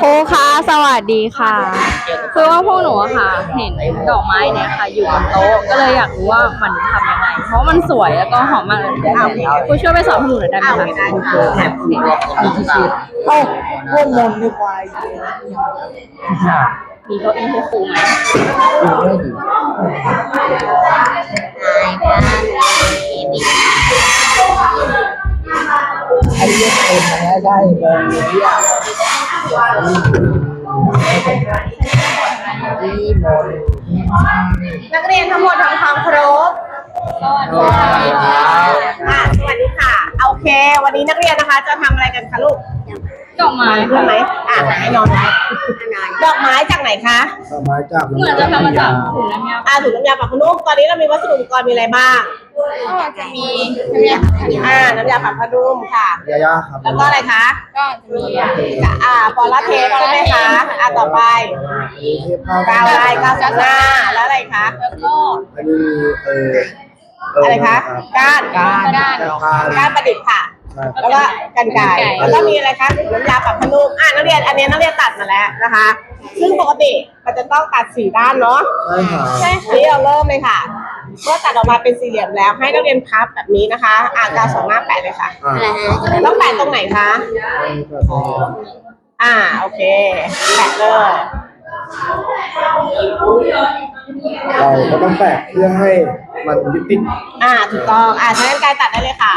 ครูคะสวัสดีค่ะ คือว่าพวกหนูอะค่ะ เห็นดอกไม้เนี่ยค่ะ อยู่บนโต๊ะก็เลยอยากรู้ว่ามันทำยังไง เพราะมันสวยแล้วก็หอมมากเลยครูช่วยไปสอนพวกหนูหน่อยได้ไหมคะเอ้าร่วมมนต์ในควายมีเก้าอี้ให้ครูไหม ไอ้เรื่องเอ็นนะได้มองเรียที่มนต์นักเรียนทั้งหมดทำความเคารพสวัสดีครับอ่าสวัสดีค่ะ โอเค วันนี้นักเรียนนะคะจะทำอะไรกันคะลูก ดอกไม้ใช่ไหมอ่าไหนนอนไหมดอกไม้จากไหนคะสมัยจากเหมือนจะทำมาจากถุงน้ำยาอ่าถุงน้ำยาปรับผ้านุ่มตอนนี้เรามีวัสดุอุปกรณ์มีอะไรบ้าง ก็จะมีน้ำยาอ่า น้ำยาปรับผ้านุ่มค่ะ ยาย่าครับแล้วก็อะไรคะ ก็จะมีอ่าปอลาเทปใช่ไหมคะ อ่าต่อไปเทปผ้ากาวอะไรกาวสังหน้าแล้วอะไรคะ แล้วก็อันนี้เอออะไรคะก้านก้านก้านก้านประดิษฐ์ค่ะใช่ แล้วก็กันไก่แล้วก็มีอะไรคะน้ำยาปรับผ้านุ่มอ่านักเรียนอันนี้นักเรียนตัดมาแล้วนะคะ ซึ่งปกติมันจะต้องตัดสี่ด้านเนาะใช่ค่ะนี่เราเริ่มเลยค่ะเมื่อตัดออกมาเป็นสี่เหลี่ยมแล้ว ให้นักเรียนพับแบบนี้นะคะอ่ากาวสองหน้าแปะเลยค่ะอ่าต้องแปะตรงไหนคะอ่าโอเคแปะเลยเราก็ต้องแปะเพื่อให้มันยึดติดอ่าถูกต้องอ่าใช้กันไกรตัดได้เลยค่ะ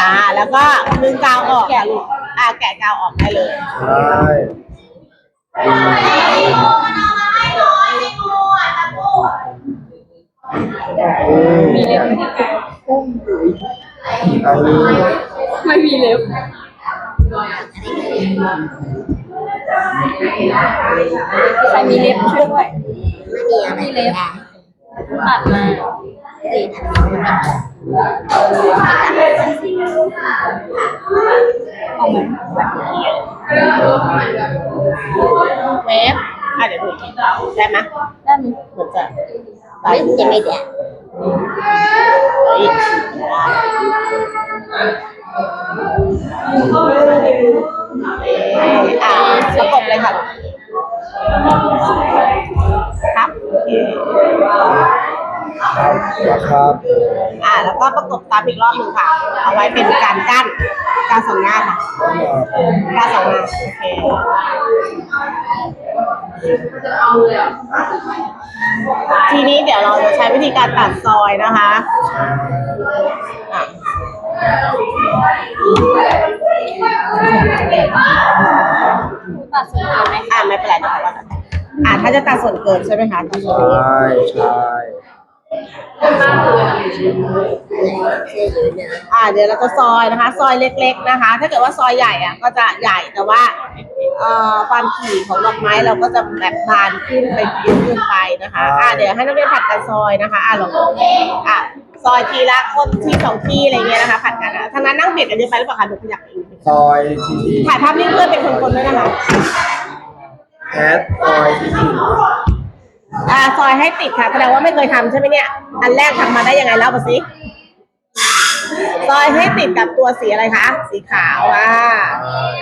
อ่า แล้วก็ดึงกาวออกแกะลูกอ่าแกะกาวออกได้เลย ใช่มีเล็บอันนี้ไม่มีเล็บใครมีเล็บช่วยด้วยมีเล็บตัดมาเอาไหมเว็บอ่าเดี๋ยวดูได้ไหมด้า นนี้เหมือนจะไม่จะไม่ได้เฮ้ ครับอ่าแล้วก็ประกบตามอีกรอบหนึ่งค่ะ เอาไว้เป็นการกั้นการสองหน้าค่ะการสองหน้าโอเคทีนี้เดี๋ยวเราจะใช้วิธีการตัดซอยนะคะอะตัดส่วนเกินไหมอ่าไม่เป็นไรเดี๋ยวเราตัดอ่าถ้าจะตัดส่วนเกินใช่ไหมคะตัดส่วนใชเกิน่ใช่ อ่าเดี๋ยวเราจะซอยนะคะ ซอยเล็ก ๆนะคะ ถ้าเกิดว่าซอยใหญ่อะก็จะใหญ่แต่ว่าเอ่อความถี่ของดอกไม้เราก็จะแบบบานขึ้นไปเยอะขึ้นไปนะคะอ่าเดี๋ยวให้นักเรียนผัดกันซอยนะคะอ่าลองอะซอยทีละคนที่สองที่อะไรเงี้ยนะคะผัดกันนะทางนั้นนั่งเบียดกันเยอะไปหรือเปล่าคะหนูขยับเองซอยทีทีถ่ายภาพนิ่งเพื่อนเป็นคนๆด้วยนะคะแพทซอยทีที อ่าซอยให้ติดค่ะแสดงว่าไม่เคยทำใช่ไหมเนี่ย อันแรกทำมาได้ยังไงเล่ามาสิซอยให้ติดกับตัวสีอะไรคะ สีขาวอ่า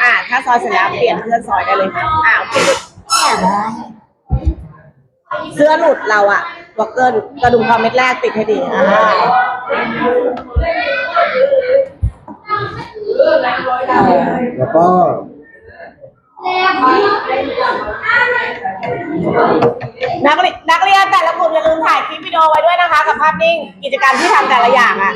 อ่า ถ้าซอยเสร็จแล้วเปลี่ยนเพื่อนซอยได้เลยค่ะอ่าโอเคเสื้อหลุดเราอะวอกเกิลกระดุมคอเม็ดแรกติดให้ดีอ่าแล้วก็ นักเรียนนักเรียนแต่ละกลุ่มอย่าลืมถ่ายคลิปวิดีโอไว้ด้วยนะคะ กับภาพนิ่งกิจกรรมที่ทำแต่ละอย่างอะ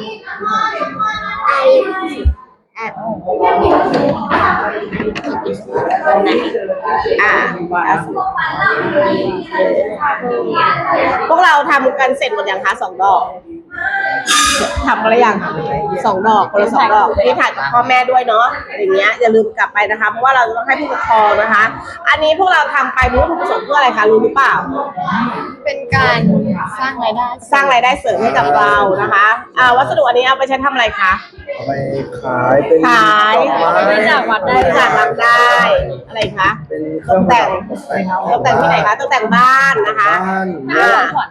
อ่าพวกเราทำกันเสร็จหมดอย่างคะสองดอก ทำอะไรอย่างสองดอกคนละสองดอกนี่ถ่ายกับพ่อแม่ด้วยเนาะอย่างเงี้ยอย่าลืมกลับไปนะคะเพราะว่าเราจะต้องให้ผู้ปกครองนะคะ อันนี้พวกเราทำไปมีวัตถุประสงค์เพื่ออะไรคะรู้หรือเปล่า เป็นการสร้างรายได้สร้างรายได้เสริมให้กับเรานะคะอ่าวัสดุอันนี้เอาไปใช้ทำอะไรคะเอาไปขายเป็นขายดอกไม้บริจาควัดได้บริจาครับได้อะไรคะเป็นเป็นเครื่องแต่งตกแต่งตกแต่งที่ไหนคะตกแต่งบ้านนะคะบ้านอ่าของขวัญ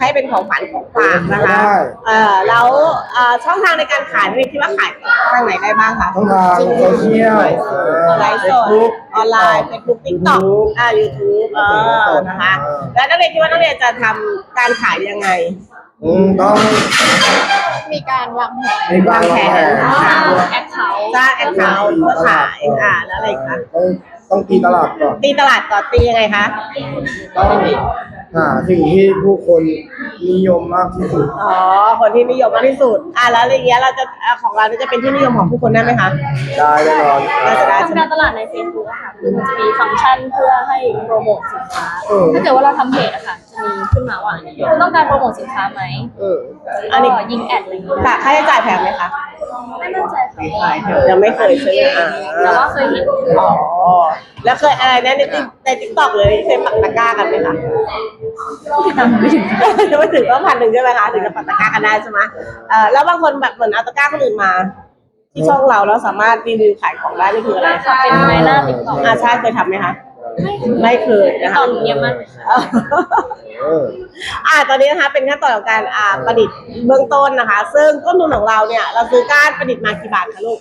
ให้เป็นของขวัญของฝากนะคะได้เอ่อแล้วเอ่อช่องทางในการขายนี่คิดว่าขายทางไหนได้บ้างคะ ช่องทางโซเชียลไลฟ์สดออนไลน์เฟซบุ๊กติ๊กต็อกอ่ายูทูบเออนะคะแล้วนักเรียนคิดว่านักเรียนจะทำการขายยังไงอืมต้องมีการวางแผนมีวางแผนสร้างแอคเคาท์สร้างแอคเคาท์เพื่อขายอ่าแล้วอะไรอีกคะต้องต้องตีตลาดก่อน ตีตลาดก่อนตียังไงคะ ต้อง หาสิ่งที่ผู้คนนิยมมากที่สุดอ๋อ คนที่นิยมมากที่สุด อ่าแล้วอะไรอย่างเงี้ยเราจะอ่าของเรานี่จะเป็นที่นิยมของผู้คนได้ไหมคะ ได้แน่นอนน่าจะได้ใช่ไหมทำการตลาดใน Facebook อะค่ะคือมันจะมีฟังก์ชันเพื่อให้โปรโมทสินค้าอืมถ้าเกิดว่าเราทำเพจอะค่ะ จะมีขึ้นมาว่าคุณต้องการโปรโมทสินค้าไหมอืมอัอันนนี้นี้ก็ยิงแอดอะไรอย่างเงี้ยค่ะค่าใช้จ่ายแพงไหมคะ ไม่มั่นใจค่ะยังไม่เคยใช่ไหมอ่าแต่ว่าเคยเห็นอ๋อ แล้วเคยอะไรนะในติ๊กในทิกตอกเลยเคยปักตะกร้ากันไหมคะที่ติดตามไม่ถึงยังไม่ถึงก็พันหนึ่งใช่ไหมคะถึงจะปักตะกร้ากันได้ใช่ไหมเอ่อแล้วบางคนแบบเหมือนเอาตะกร้าคนอื่นมา ที่ช่องเราแล้วสามารถรีวิวขายของได้นี่คืออะไรค่ะเป็นในหน้าติ๊กต็อกอาใช่เคยทำไหมคะไม่เคยนะตคะอนเงียบมากเออเอออ่าตอนนี้นะคะเป็นขั้นตอนของการอ่าประดิษฐ์เบื้องต้นนะคะ ซึ่งต้นทุนของเราเนี่ย เราซื้อก้านประดิษฐ์มากี่บาทคะลูก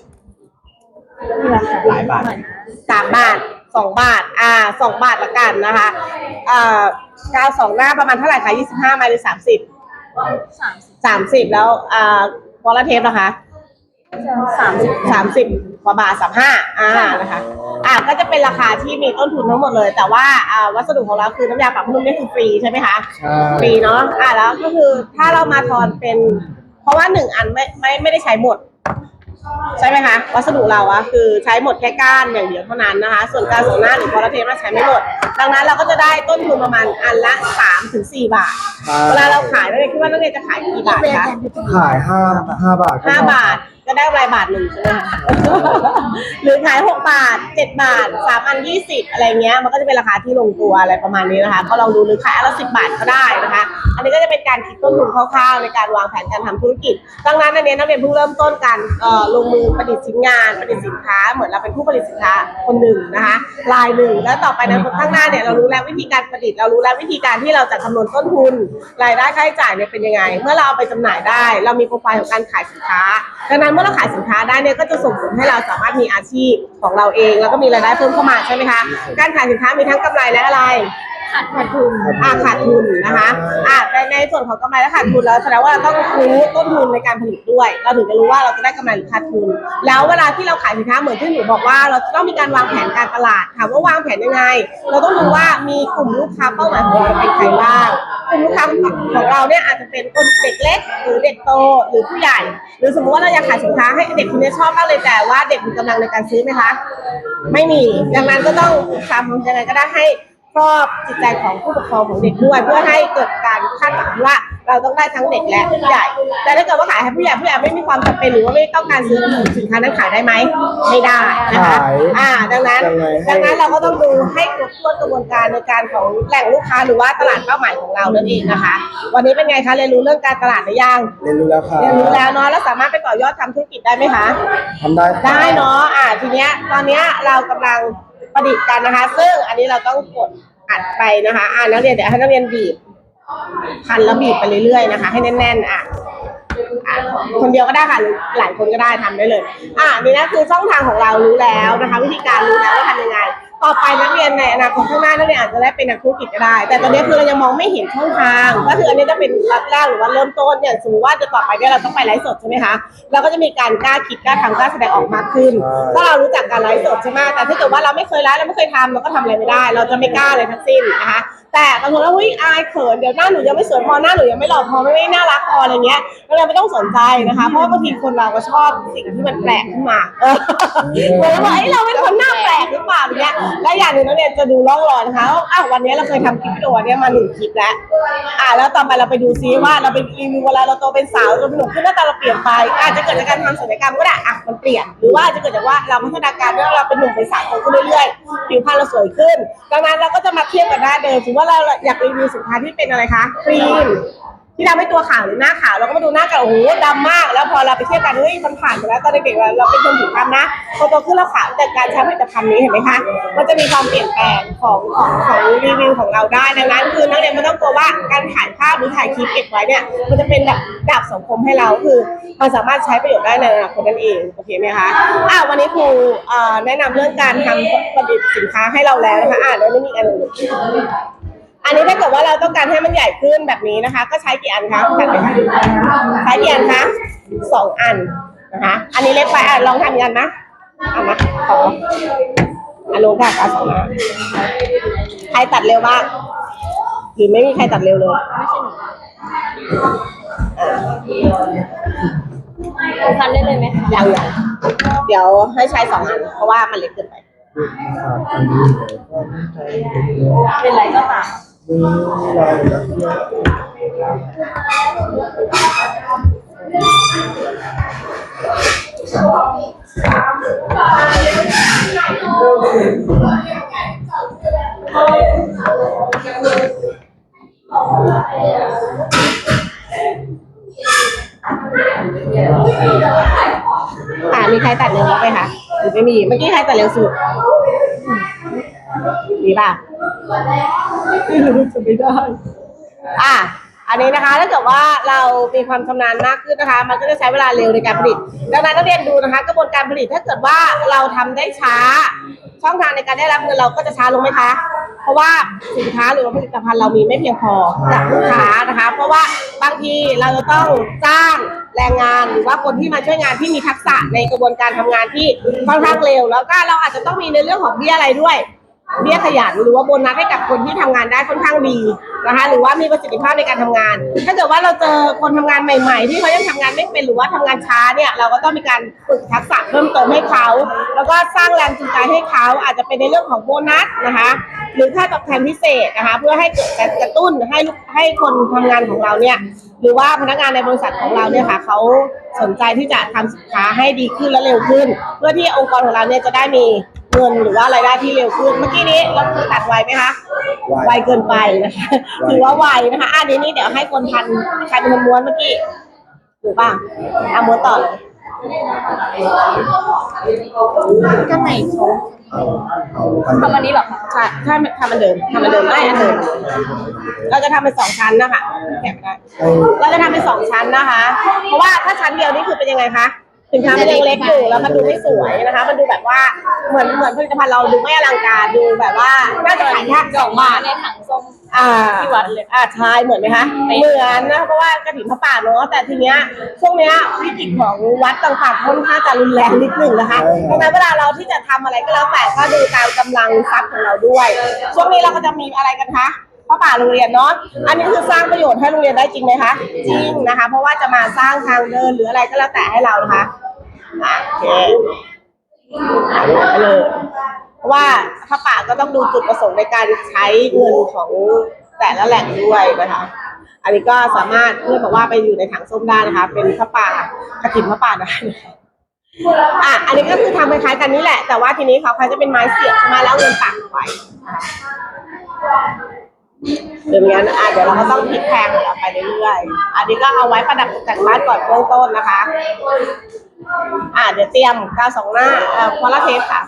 หลายบาท สามบาทสองบาท อ่าสองบาทละกันนะคะอ่ากาวสองหน้าประมาณเท่าไหร่คะยี่สิบห้าไมล์หรือสามสิบสามสิบสามสิบแล้วอ่าวอลเทปนะคะสามสิบสามสิบกว่าบาทสามห้าอ่านะคะ อ่าก็จะเป็นราคาที่มีต้นทุนทั้งหมดเลย แต่ว่าอ่าวัสดุของเราคือน้ำยาปรับผ้านุ่มนี่คือฟรีใช่ไหมคะใช่ฟรีเนาะอ่าแล้วก็คือถ้าเรามาทอนเป็น เพราะว่าหนึ่งอันไม่ไม่ไม่ได้ใช้หมด ใช่ไหมคะวัสดุเราอะคือใช้หมดแค่ก้านอย่างเดียวเท่านั้นนะคะ ส่วนการส่งหน้าหรือคอร์เทปเราใช้ไม่หมด ดังนั้นเราก็จะได้ต้นทุนประมาณอันละสามถึงสี่บาท เวลาเราขายนักเรียนคิดว่านักเรียนจะขายกี่บาทคะขายห้าห้าบาทก็ห้าพอบาทก็ได้กำไรบาทหนึ่งใช่ไหมคะหรือขายหกบาทเจ็ดบาทสามอันยี่สิบอะไรเงี้ย มันก็จะเป็นราคาที่ลงตัวอะไรประมาณนี้นะคะ ก็ลองดูหรือขายอันละสิบบาทก็ได้นะคะ อันนี้ก็จะเป็นการคิดต้นทุนคร่าวๆในการวางแผนการทำธุรกิจ ดังนั้นอันนี้นักเรียนเพิ่งเริ่มต้นกันเอ่อลงมือประดิษฐ์ชิ้นงานประดิษฐ์สินค้า เหมือนเราเป็นผู้ผลิตสินค้าคนหนึ่งนะคะรายหนึ่งแล้วต่อไปในข้างหน้าเนี่ยเรารู้แล้ววิธีการประดิษฐ์เรารู้แล้ววิธีการที่เราจะคำนวณต้นทุน รายได้ค่าใช้จ่ายเนี่ยเป็นยังไง เมื่อเราเอาไปจำหน่ายได้ เรามีโปรไฟล์ของการขายสินค้าดังนั้นเอเราขายสินค้าได้เนี่ยก็จะส่งผลให้เราสามารถมีอาชีพของเราเอง แล้วก็มีรายได้เพิ่มเข้ามาใช่ไหมคะ การขายสินค้ามีทั้งกำไรและอะไรขาดขาดทุนอ่าขาดทุนนะคะอ่าในในส่วนของกำไรและขาดทุนแล้วแสดงว่าเราต้องรู้ต้นทุนในการผลิตด้วย เราถึงจะรู้ว่าเราจะได้กำไรหรือขาดทุน แล้วเวลาที่เราขายสินค้าเหมือนที่หนูบอกว่า เราจะต้องมีการวางแผนการตลาดถามว่าวางแผนยังไง เราต้องดูว่ามีกลุ่มลูกค้าเป้าหมายของเราเป็นใครบ้าง กลุ่มลูกค้าของเราเนี่ยอาจจะเป็นคนเด็กเล็ก หรือเด็กโตหรือผู้ใหญ่ หรือสมมติว่าเราอยากขายสินค้าให้เด็กคนนี้ชอบมากเลยแต่ว่าเด็กมีกำลังในการซื้อไหมคะ ไม่มีดังนั้นก็ต้องทำยังไงก็ได้ให้ครอบจิตใจของผู้ปกครองของเด็กด้วย เพื่อให้เกิดการคาดหวังว่า เราต้องได้ทั้งเด็กและผู้ใหญ่ แต่ถ้าเกิดว่าขายให้ผู้ใหญ่ผู้ใหญ่ไม่มีความจำเป็นหรือว่าไม่ต้องการซื้อสินค้านั้นขายได้ไหมไม่ได้นะคะขายอ่า ดังนั้น ยังไงให้ ดังนั้นเราก็ต้องดูให้ครบถ้วนกระบวนการในการของแหล่งลูกค้าหรือว่าตลาดเป้าหมายของเรานั่นเองนะคะ วันนี้เป็นไงคะเรียนรู้เรื่องการตลาดหรือยังเรียนรู้แล้วค่ะเรียนรู้แล้วเนาะแล้วสามารถไปต่อยอดทำธุรกิจได้ไหมคะ ทำได้ค่ะได้เนาะ อ่า ทีเนี้ย ตอนเนี้ยเรากำลังประดิษฐ์กันนะคะ ซึ่งอันนี้เราต้องกดอัดไปนะคะ อ่านักเรียนเดี๋ยวให้นักเรียนบีบ พันแล้วบีบไปเรื่อยๆนะคะ ให้แน่นๆอะอะคนเดียวก็ได้ค่ะหรือหลายคนก็ได้ทำได้เลย อ่านี่นะคือช่องทางของเรารู้แล้วนะคะ วิธีการรู้แล้วว่าทำยังไง ต่อไปนักเรียนในอนาคตข้างหน้านักเรียนอาจจะได้เป็นนักธุรกิจก็ได้ แต่ตอนนี้คือเรายังมองไม่เห็นช่องทาง ก็คืออันนี้จะเป็นรัดแรกหรือว่าเริ่มต้นอย่างสมมติว่าจะต่อไปเนี่ยเราต้องไปไลฟ์สดใช่ไหมคะเราก็จะมีการกล้าคิดกล้าทำกล้าแสดงออกมากขึ้น ถ้าเรารู้จักการไลฟ์สดใช่ไหมแต่ถ้าเกิดว่าเราไม่เคยไลฟ์เราไม่เคยทำเราก็ทำอะไรไม่ได้ เราจะไม่กล้าเลยทั้งสิ้นนะคะ แต่บางคนว่าเฮ้ยอายเขินเดี๋ยวหน้าหนูยังไม่สวยพอหน้าหนูยังไม่หล่อพอไม่ไม่น่ารักพออะไรเงี้ยก็เลยไม่ต้องสนใจนะคะเพราะว่าบางทีคนเราก็ชอบสิ่งที่มันแปลกขึ้นมาเออเหมือนว่าเอ้ยเราเป็นคนหน้าแปลกหรือเปล่าอย่างเงี้ยและอย่างหนึ่งนักเรียนจะดูร่องรอยนะคะว่าอ้าววันนี้เราเคยทำคลิปวิดีโอเนี้ยมาหนึ่งคลิปแล้วอ่าแล้วต่อไปเราไปดูซิว่าเราไปรีวิวเวลาเราโตเป็นสาวจนเป็นหนุ่มขึ้นหน้าตาเราเปลี่ยนไป อาจจะเกิดจากการทำศัลยกรรมก็ได้อะมันเปลี่ยนหรือว่าจะเกิดจากว่าเราพัฒนาการด้วยเราเป็นหนุ่มเป็นสาวโตขึ้นเรื่อยๆผิวพรรณเราสวยขึ้น ดังนั้นเราก็จะมาเทียบกับหน้าเดิมถือว่าเราอยากรีวิวสินค้าที่เป็นอะไรคะครีมที่ทำให้ตัวขาวหรือหน้าขาวเราก็มาดูหน้ากันโอ้โหดำมาก แล้วพอเราไปเทียบกันเฮ้ยมันผ่านไปแล้วตอนเด็กๆเราเราเป็นคนผิวคล้ำนะพอโตขึ้นเราขาวจากการใช้ผลิตภัณฑ์นี้เห็นไหมคะมันจะมีความเปลี่ยนแปลงของของของรีวิวของเราได้ดังนั้นคือนักเรียนไม่ต้องกลัวว่าการถ่ายภาพหรือถ่ายคลิปเก็บไว้เนี่ยมันจะเป็นแบบดาบสังคมให้เราคือมันสามารถใช้ประโยชน์ได้ในอนาคตนั่นเองโอเคไหมคะอ่าวันนี้ครูแนะนำเรื่องการทำผลิตสินค้าให้เราแล้วนะคะอ่าแล้วนี่มีอันหนึง อันนี้ถ้าเกิดว่าเราต้องการให้มันใหญ่ขึ้นแบบนี้นะคะ ก็ใช้กี่อันคะจัดเลยค่ะใช้กี่อันคะสองอันนะคะ อันนี้เล็กไปอะลองทำกันนะเอามาขออันลงค่ะการสองอันใครตัดเร็วบ้างหรือไม่มีใครตัดเร็วเลยไม่ใช่หนูพันได้เลยไหมคะยังยังเดี๋ยวให้ใช้สองอัน เพราะว่ามันเล็กเกินไปอันนี้ก็ใช้เป็นไรก็ตามมื อ่ามีใครตัดเร็วบ้างไหมคะหรือไม่มี เมื่อกี้ใครตัดเร็วสุด มีป่ะ ไม่รู้จะไม่ได้ อะ อันนี้นะคะถ้าเกิดว่าเรามีความชำนาญมากขึ้นนะคะ มันก็จะใช้เวลาเร็วในการผลิต ดังนั้นนักเรียนดูนะคะ กระบวนการผลิตถ้าเกิดว่าเราทำได้ช้า ช่องทางในการได้รับเงินเราก็จะช้าลงไหมคะ เพราะว่าสินค้าหรือว่าผลิตภัณฑ์เรามีไม่เพียงพอจากลูกค้านะคะ เพราะว่าบางทีเราจะต้องจ้างแรงงานหรือว่าคนที่มาช่วยงานที่มีทักษะในกระบวนการทำงานที่ค่อนข้างเร็ว แล้วก็เราอาจจะต้องมีในเรื่องของเบี้ยอะไรด้วย เบี้ยขยันหรือว่าโบนัสให้กับคนที่ทำงานได้ค่อนข้างดีนะคะหรือว่ามีประสิทธิภาพในการทำงาน ถ้าเกิดว่าเราเจอคนทำงานใหม่ ๆ ที่เขายังทำงานไม่เป็นหรือว่าทำงานช้าเนี่ยเราก็ต้องมีการฝึกทักษะเพิ่มเติมให้เขา แล้วก็สร้างแรงจูงใจให้เขาอาจจะเป็นในเรื่องของโบนัสนะคะหรือค่าตอบแทนพิเศษนะคะเพื่อให้เกิดการกระตุ้นให้ลูกให้คนทำงานของเราเนี่ยหรือว่าพนักงานในบริษัทของเราเนี่ยค่ะเขาสนใจที่จะทำสินค้าให้ดีขึ้นและเร็วขึ้น เพื่อที่องค์กรของเราเนี่ยจะได้มี เงินหรือว่ารายได้ที่เร็วขึ้นเมื่อกี้นี้เราคือตัดไวไหมคะไวเกินไปนะคะถือว่าไวนะคะอะเดี๋ยวนี้เดี๋ยวให้คนทันใครเป็นคนม้วนเมื่อกี้ถูกป่ะอะม้วนต่อเลยก็ไหนเขาเอาเอาอันทำอันนี้เหรอคะใช่ถ้าทำมันเดิมทำมันเดิมไม่อันเดิมเราจะทำเป็นสองชั้นนะคะแกะไม่ได้ให้เราจะทำเป็นสองชั้นนะคะ เพราะว่าถ้าชั้นเดียวนี่คือเป็นยังไงคะ สินค้ามันยังเล็กอยู่แล้วมันดูไม่สวยนะคะ มันดูแบบว่าเหมือนเหมือนผลิตภัณฑ์เราดูไม่อลังการดูแบบว่าน่าจะขายยากสองบาทในถังส้มอ่าที่วัดเลยอ่าใช่เหมือนไหมคะไม่เหมือนนะเพราะว่ากระถิ่นพระป่าเนาะแต่ทีเนี้ยช่วงเนี้ยวิกฤตของวัดต่างๆค่อนข้างจะรุนแรงนิดหนึ่งนะคะดังนั้นเวลาเราที่จะทำอะไรก็แล้วแต่ก็ดูตามกำลังทรัพย์ของเราด้วย ช่วงนี้เราก็จะมีอะไรกันคะ พระป่าโรงเรียนเนาะ อันนี้คือสร้างประโยชน์ให้โรงเรียนได้จริงไหมคะ จริงนะคะ เพราะว่าจะมาสร้างทางเดินหรืออะไรก็แล้วแต่ให้เรานะคะอะโอเคอะไปเลยเพราะว่าพระป่าก็ต้องดูจุดประสงค์ในการใช้เงินของแต่ละแหล่งด้วยนะคะ อันนี้ก็สามารถเพื่อนบอกว่าไปอยู่ในถังส้มได้นะคะ เป็นพระป่ากระถิ่นพระป่าได้นะคะอะ อันนี้ก็คือทำคล้ายๆกันนี่แหละ แต่ว่าทีนี้เขาเขาจะเป็นไม้เสียบใช่ไหมแล้วเอาเงินปักไว้ นะคะเดี๋ยวงั้นอะเดี๋ยวเราก็ต้องพลิกแพงเราไปเรื่อยๆ อันนี้ก็เอาไว้ประดับตกแต่งบ้านก่อนเบื้องต้นนะคะ อะเดี๋ยวเตรียมกาวสองหน้าเอ่อพอลาเทปค่ะ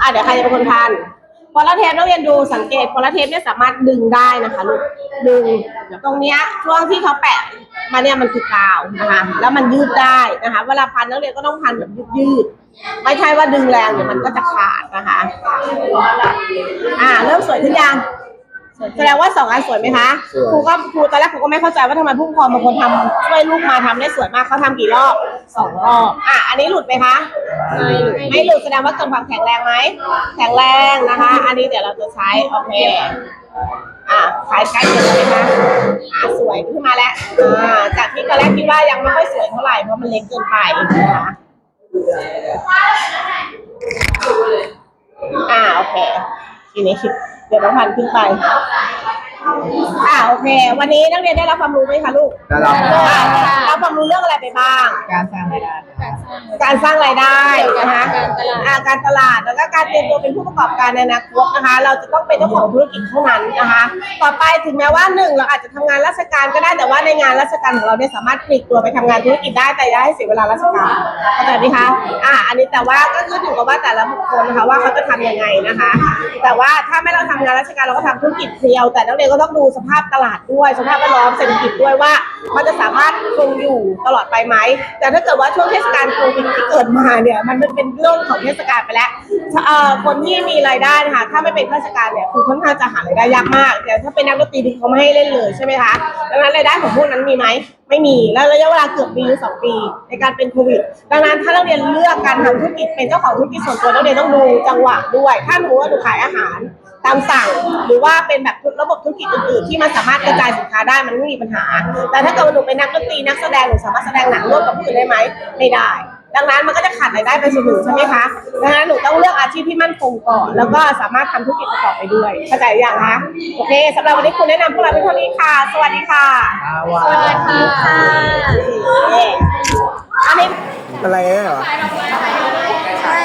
อะเดี๋ยวใครจะเป็นคนทานพอลาเทปนักเรียนดูสังเกตพอลาเทปเนี่ยสามารถดึงได้นะคะลูกดึงตรงเนี้ยช่วงที่เขาแปะมาเนี่ยมันคือกาวนะคะแล้วมันยืดได้นะคะเวลาพันนักเรียนก็ต้องพันแบบยืดๆไม่ใช่ว่าดึงแรงเดี๋ยวมันก็จะขาดนะคะ อ่าเริ่มสวยขึ้นยัง แสดงว่าสองอันสวยไหมคะครูก็ครูตอนแรกครูก็ไม่เข้าใจว่าทำไมผู้ปกครองบางคนทำช่วยลูกมาทำได้สวยมากเขาทำกี่รอบสองรอบอะอันนี้หลุดไหมคะ ไม่หลุดไม่หลุดแสดงว่าเกิดความแข็งแรงไหมแข็งแรงนะคะ อันนี้เดี๋ยวเราจะใช้โอเคอ่าขายใกล้เคียงเลยนะอ่าสวยขึ้นมาแล้วอ่าจากที่ตอนแรกคิดว่ายังไม่ค่อยสวยเท่าไหร่เพราะมันเล็กเกินไปนะคะอ่าโอเคทีนี้ เดี๋ยวน้องพันขึ้นไป อ่าโอเค วันนี้นักเรียนได้รับความรู้ไหมคะลูกได้รับอ่ารับความรู้เรื่องอะไรไปบ้าง การสร้างรายได้การสร้าง การสร้างรายได้นะคะอ่าการตลาดแล้วก็การเตรียมตัวเป็นผู้ประกอบการในอนาคตนะคะ เราจะต้องเป็นเจ้าของธุรกิจเท่านั้นนะคะ ต่อไปถึงแม้ว่าหนึ่งเราอาจจะทำงานราชการก็ได้แต่ว่าในงานราชการของเราเนี่ยสามารถปลีกตัวไปทำงานธุรกิจได้แต่อย่าให้เสียเวลาราชการเข้าใจไหมคะอ่าอันนี้แต่ว่าก็ขึ้นอยู่กับว่าแต่ละบุคคลนะคะว่าเขาจะทำยังไงนะคะ แต่ว่าถ้าไม่เราทำงานราชการเราก็ทำธุรกิจเพียวแต่นักเรียนก็ต้องดูสภาพตลาดด้วย สภาพแวดล้อมเศรษฐกิจด้วยว่ามันจะสามารถคงอยู่ตลอดไปไหม แต่ถ้าเกิดว่าช่วงเทศกาลโควิดที่เกิดมาเนี่ยมันเป็นเรื่องของเทศกาลไปแล้วคนที่มีรายได้นะคะถ้าไม่เป็นข้าราชการเนี่ยคือค่อนข้างจะหารายได้ยากมากแต่ถ้าเป็นนักดนตรีเขาไม่ให้เล่นเลยใช่ไหมคะดังนั้นรายได้ของพวกนั้นมีไหมไม่มีแล้วระยะเวลาเกือบปีหรือสองปี ในการเป็นโควิด ดังนั้นถ้านักเรียนเลือกการทำธุรกิจเป็นเจ้าของธุรกิจส่วนตัวนักเรียนต้องดูจังหวะด้วย ถ้าหนูว่าหนูขายอาหาร ตามสั่ง หรือว่าเป็นแบบระบบธุรกิจอื่นๆที่มันสามารถกระจายสินค้าได้มันไม่มีปัญหา แต่ถ้าเกิดว่าหนูเป็นนักดนตรีนักแสดงหนูสามารถแสดงหนังร่วมกับผู้อื่นได้ไหมไม่ได้ ดังนั้นมันก็จะขาดรายได้ไปส่วนหนึ่งใช่ไหมคะดังนั้นหนูต้องเลือกอาชีพที่มั่นคงก่อน แล้วก็สามารถทำธุรกิจประกอบไปด้วยเข้าใจหรือยังคะโอเคสำหรับวันนี้คุณแนะนำพวกเราเป็นเท่านี้ค่ะ สวัสดีค่ะสวัสดีค่ะอันนี้อะไรเนี่ยเหรอ ใช่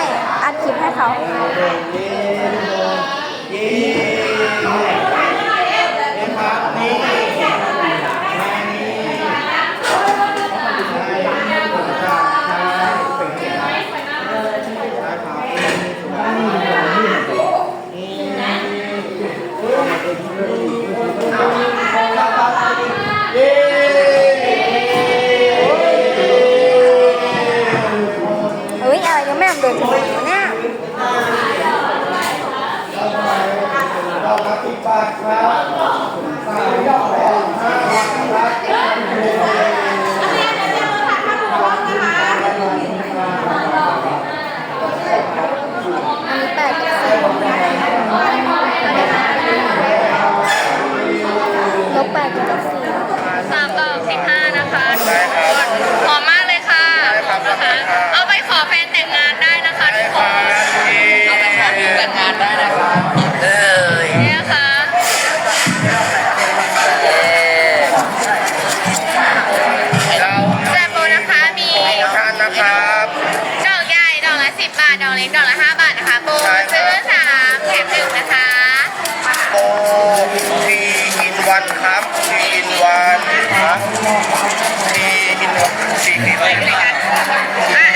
าท ดอกเล็กดอกละห้าบาทนะคะโปรซื้อสามแถมหนึ่งนะคะ โปทีอินวันครับทีอินวันครับทีอินวันทีอินวันที